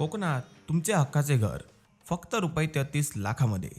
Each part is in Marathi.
कोकणात तुमचे हक्काचे घर फक्त रुपये तेहतीस लाखामध्ये.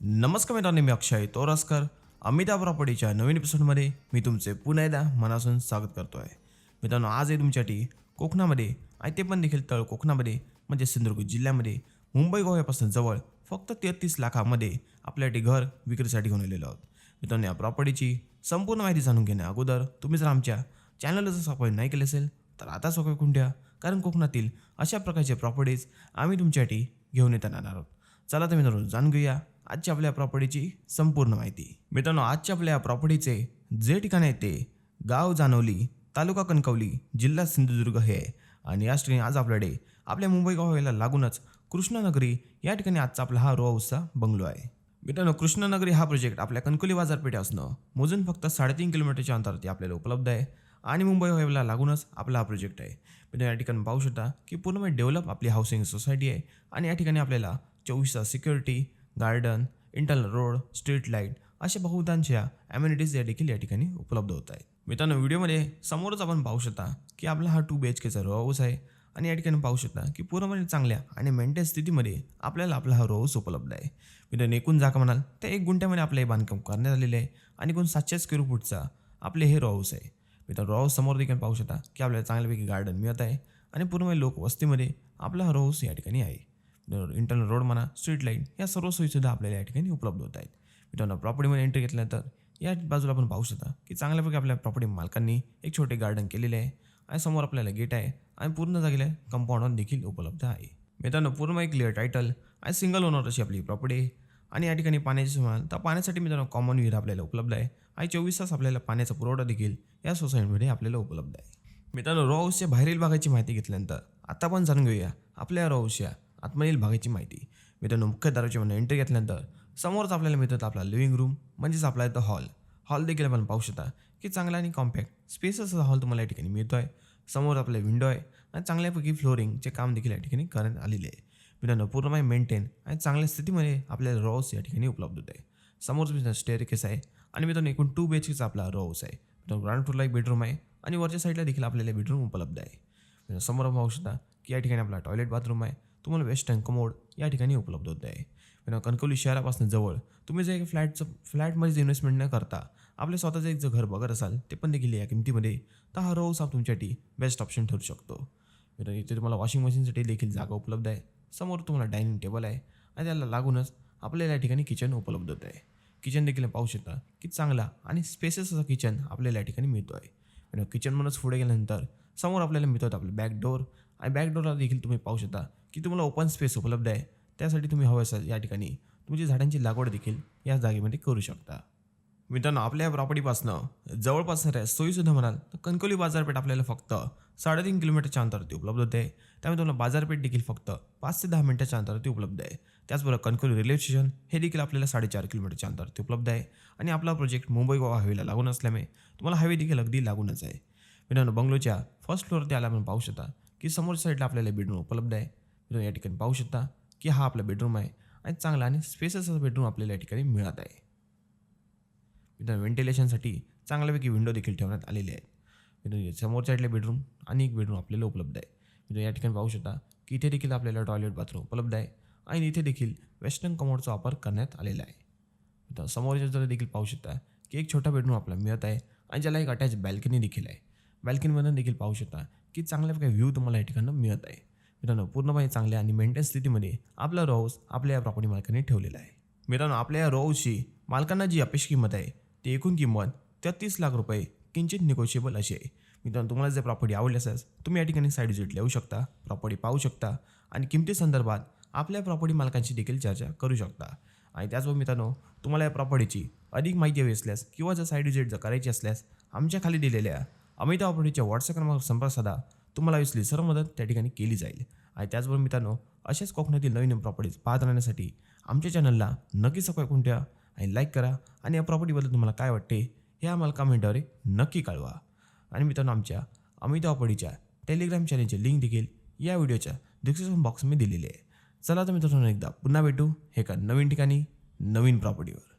नमस्कार मित्रांनो मी अक्षय तोरसकर. अमिताभ प्रॉपर्टीच्या नवीन एपिसोडमध्ये मी तुमचे पुन्हा एकदा मनासून स्वागत करतो आहे मित्रांनो आज आहे तुमच्यासाठी कोकणामध्ये आणि ते पण देखील तळ कोकणामध्ये म्हणजे सिंधुदुर्ग जिल्ह्यामध्ये मुंबई गोव्यापासून जवळ फक्त तेहतीस लाखामध्ये आपल्यासाठी घर विक्रीसाठी घेऊन आलेलो आहोत. मित्रांनो या प्रॉपर्टीची संपूर्ण माहिती जाणून घेण्या अगोदर तुम्ही जर आमच्या चॅनलला जर सबस्क्राईब नाही केले असेल तर आता सबस्क्राईब करून ठेवा. कारण कोकणातील अशा प्रकारचे प्रॉपर्टीज आम्ही तुमच्यासाठी घेऊन येताना येणार आहोत. चला तर मित्रांनो जाणून घेऊया आजच्या आपल्या प्रॉपर्टीची संपूर्ण माहिती. मित्रांनो आजच्या आपल्या प्रॉपर्टीचे जे ठिकाण आहे ते गाव जानवली तालुका कणकवली जिल्हा सिंधुदुर्ग हे आहे. आणि या ठिकाणी आज आपल्याकडे आपल्या मुंबई गावाला लागूनच कृष्णनगरी या ठिकाणी आजचा आपला हा रो हाऊसचा बंगलो आहे. मित्रांनो कृष्णनगरी हा प्रोजेक्ट आपल्या कणकोली बाजारपेठे असणं मोजून फक्त साडेतीन किलोमीटरच्या अंतरावरती आपल्याला उपलब्ध आहे. आणि मुंबई गोव्याला लागूनच आपला हा प्रोजेक्ट आहे. मित्रांनो या ठिकाणी पाहू शकता की पूर्णपणे डेव्हलप आपली हाऊसिंग सोसायटी आहे. आणि या ठिकाणी आपल्याला चोवीस तास security garden internal road street light अशा बहुतांच्या ॲम्युनिटीज या देखील या ठिकाणी उपलब्ध होत आहेत. मित्रांनो व्हिडिओमध्ये समोरच आपण पाहू शकता की आपला हा two B H केचा row house आहे. आणि या ठिकाणी पाहू शकता की पूर्णपणे चांगल्या आणि मेंटेन स्थितीमध्ये आपल्याला आपला हा रो हाऊस उपलब्ध आहे. मित्रांनो एकूण जागा म्हणाल तर एक गुंठ्यामध्ये आपलं हे बांधकाम करण्यात आलेलं आहे. आणि एकूण सातशे स्क्वेअर फूटचा आपले हे रो हाऊस आहे. मित्र रॉस समोर देखील पाहू शकता की आपल्याला चांगल्यापैकी गार्डन मिळत आहे? आणि पूर्ण लोक वस्तीमध्ये आपला हा रो या ठिकाणी आहे. इंटरनल रोड म्हणा स्ट्रीट लाइट या सर्व सोयीसुद्धा आपल्याला या ठिकाणी उपलब्ध होत आहेत. मित्रांनो प्रॉपर्टीमध्ये एंट्री घेतल्यानंतर या बाजूला आपण पाहू शकता की चांगल्यापैकी आपल्या प्रॉपर्टी मालकांनी एक छोटे गार्डन केलेले आहे आणि समोर आपल्याला गेट आहे आणि पूर्ण जागेला कंपाऊंड देखील उपलब्ध आहे. मित्रांनो पूर्ण एक क्लिअर टायटल आणि सिंगल ओनर अशी आपली प्रॉपर्टी आहे. आणि या ठिकाणी पाण्याची सुमार तर पाण्यासाठी मित्रांनो कॉमन विहीर आपल्याला उपलब्ध आहे. आणि चोवीस तास आपल्याला पाण्याचा पुरवठा देखील या सोसायटीमध्ये आपल्याला उपलब्ध आहे. मित्रांनो रो हाऊसच्या बाहेरील भागाची माहिती घेतल्यानंतर आता पण जाणून घेऊया आपल्या रो हाऊसच्या आतमधील भागाची माहिती. मित्रांनो मुख्य दाराची एंट्री घेतल्यानंतर समोरच आपल्याला मिळतात आपला लिव्हिंग रूम म्हणजेच आपला इथं हॉल हॉल देखील आपण पाहू शकता की चांगला आणि कॉम्पॅक्ट स्पेस असा हॉल तुम्हाला या ठिकाणी मिळतो आहे समोर आपले विंडो आहे आणि चांगल्यापैकी फ्लोरिंगचे काम देखील या ठिकाणी करण्यात आलेले आहे. विना पूर्णपणे मेंटेन आणि चांगल्या स्थितीमध्ये आपल्याला रॉस या ठिकाणी उपलब्ध होत आहे. समोरच मित्रांनो स्टेअर केस आहे. आणि मित्रांनो एकूण टू बी एच केचा आपला रॉस आहे. मित्रांनो ग्राउंड फ्लोरला एक बेडरूम आहे आणि वरच्या साईडला देखील आपल्याला बेडरूम उपलब्ध आहे. मित्रांनो समोर पाहू शकता की या ठिकाणी आपला टॉयलेट बाथरूम आहे. तुम्हाला वेस्टर्न कमोड या ठिकाणी उपलब्ध होत आहे. मित्रांनो कणकवली शहरापासून जवळ तुम्ही जर एक फ्लॅटचं फ्लॅटमध्ये इन्व्हेस्टमेंट न करता आपले स्वतःचं एक जर घर बघत असाल ते पण देखील या किमतीमध्ये तर हा रोस हा तुमच्यासाठी बेस्ट ऑप्शन ठरू शकतो. मित्रांनो इथे तुम्हाला वॉशिंग मशीनसाठी देखील जागा उपलब्ध आहे. समोर तुम्हाला डायनिंग टेबल आहे आणि त्याला लागूनच आपल्याला या ठिकाणी किचन उपलब्ध होत आहे किचन देखील पाहू शकता की चांगला आणि स्पेसेस असा किचन आपल्याला या ठिकाणी मिळतो आहे किचनमधूनच पुढे गेल्यानंतर समोर आपल्याला मिळतो आपलं बॅक डोअर आणि बॅक डोअरला देखील तुम्ही पाहू शकता की तुम्हाला ओपन स्पेस उपलब्ध आहे. त्यासाठी तुम्ही हवं असाल या ठिकाणी तुमची झाडांची लागवड देखील या जागेमध्ये करू शकता. मित्रांनो आपल्या या प्रॉपर्टीपासनं जवळपास सोयीसुद्धा म्हणाल तर कणकोली बाजारपेठ आपल्याला फक्त साडेतीन किलोमीटरच्या अंतरावरती उपलब्ध होते त्यामुळे तुम्हाला बाजारपेठ देखील फक्त पाच ते दहा मिनिटाच्या अंतरावरती उपलब्ध आहे. त्याचबरोबर कणकोली रेल्वे स्टेशन हे देखील आपल्याला साडेचार किलोमीटरच्या अंतरावरती उपलब्ध आहे. आणि आपला प्रोजेक्ट मुंबई गोवा हायवेला लागून असल्यामुळे तुम्हाला हायवे देखील अगदी लागूनच आहे. मित्रांनो बंगलोच्या फर्स्ट फ्लोअरवरती आला आपण पाहू शकता की समोरच्या साईडला आपल्याला बेडरूम उपलब्ध आहे. मित्रांनो या ठिकाणी पाहू शकता की हा आपला बेडरूम आहे आणि चांगला आणि स्पेसस असा बेडरूम आपल्याला या ठिकाणी मिळत आहे. मित्रांनो व्हेंटिलेशनसाठी चांगल्यापैकी विंडो देखील ठेवण्यात आलेले आहेत. मित्रांनो समोरच्या साईडला बेडरूम आणि एक बेडरूम आपल्याला उपलब्ध आहे. मित्रांनो या ठिकाणी पाहू शकता की इथे देखील आपल्याला टॉयलेट बाथरूम उपलब्ध आहे आणि इथे देखील वेस्टर्न कमोडचा वापर करण्यात आलेला आहे. मित्रांनो समोरच्या जरा देखील पाहू शकता की एक छोटा बेडरूम आपल्याला मिळत आहे आणि ज्याला एक अटॅच बॅल्कनी देखील आहे. बॅल्कनीमधून देखील पाहू शकता की चांगल्या प्रकारे व्ह्यू तुम्हाला या ठिकाणं मिळत आहे. मित्रांनो पूर्णपणे चांगल्या आणि मेंटेन स्थितीमध्ये आपला रो हाऊस आपल्या या प्रॉपर्टी मालकाने ठेवलेला आहे. मित्रांनो आपल्या या रो हाऊसची मालकांना जी अपेक्षित किंमत आहे ती एकूण किंमत तेहतीस लाख रुपये किंचित निगोशिएबल अशी आहे. मित्रांनो तुम्हाला जर प्रॉपर्टी आवडली असेल तुम्ही या ठिकाणी साईड विजिट लिहू शकता प्रॉपर्टी पाहू शकता आणि किमती संदर्भात आपल्या प्रॉपर्टी मालकांशी देखील चर्चा करू शकता. आणि त्याचबरोबर मित्रांनो तुम्हाला या प्रॉपर्टीची अधिक माहिती हवी असल्यास किंवा जर साईड विजिट जर करायची असल्यास आमच्या खाली दिलेल्या अमिता प्रॉपर्टीच्या व्हॉट्सअप क्रमांक संपर्क साधा. तुम्हाला विसली सर्व मदत त्या ठिकाणी केली जाईल. आणि त्याचबरोबर मित्रांनो अशाच कोकणातील नवीन प्रॉपर्टीज पाहत राहण्यासाठी आमच्या चॅनलला नक्की सबस्क्राईब करून ठेवा आणि लाईक करा. आणि या प्रॉपर्टीबद्दल तुम्हाला काय वाटते हे आम्हाला कमेंटद्वारे नक्की कळवा. आणि मित्रांनो आमच्या अमिताभ प्रॉपर्टीच्या टेलिग्राम चॅनलची लिंक देखील या व्हिडिओच्या डिस्क्रिप्शन बॉक्समध्ये दिलेली आहे. चला तर मित्रांनो एकदा पुन्हा भेटू हे का नवीन ठिकाणी नवीन प्रॉपर्टीवर